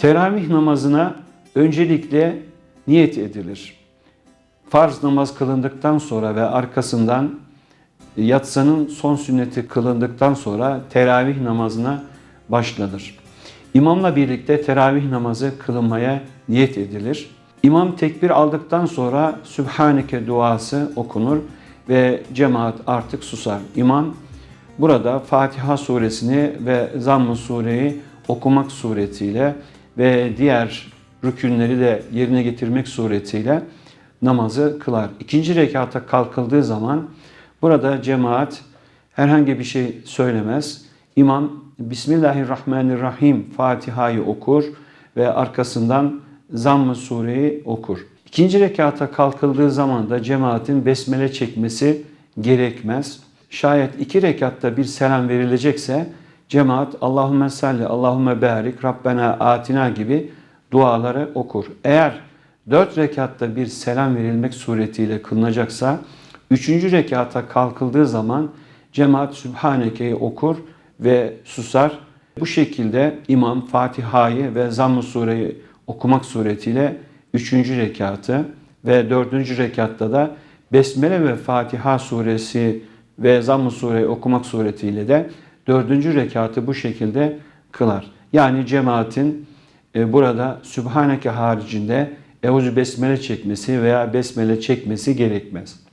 Teravih namazına öncelikle niyet edilir. Farz namaz kılındıktan sonra ve arkasından yatsının son sünneti kılındıktan sonra teravih namazına başlanır. İmamla birlikte teravih namazı kılınmaya niyet edilir. İmam tekbir aldıktan sonra Sübhaneke duası okunur ve cemaat artık susar. İmam burada Fatiha suresini ve Zamm-ı sureyi okumak suretiyle ve diğer rükünleri de yerine getirmek suretiyle namazı kılar. İkinci rekata kalkıldığı zaman burada cemaat herhangi bir şey söylemez. İmam Bismillahirrahmanirrahim Fatiha'yı okur ve arkasından Zamm-ı sureyi okur. İkinci rekata kalkıldığı zaman da cemaatin besmele çekmesi gerekmez. Şayet iki rekatta bir selam verilecekse cemaat Allahümme salli, Allahümme barik, Rabbena atina gibi duaları okur. Eğer dört rekatta bir selam verilmek suretiyle kılınacaksa üçüncü rekata kalkıldığı zaman cemaat Sübhaneke'yi okur ve susar. Bu şekilde imam Fatiha'yı ve Zamm-ı Sure'yi okumak suretiyle üçüncü rekatı ve dördüncü rekatta da Besmele ve Fatiha suresi ve Zamm-ı Sure'yi okumak suretiyle de dördüncü rekatı bu şekilde kılar. Yani cemaatin e, burada Sübhaneke haricinde Eûzü Besmele çekmesi veya Besmele çekmesi gerekmez.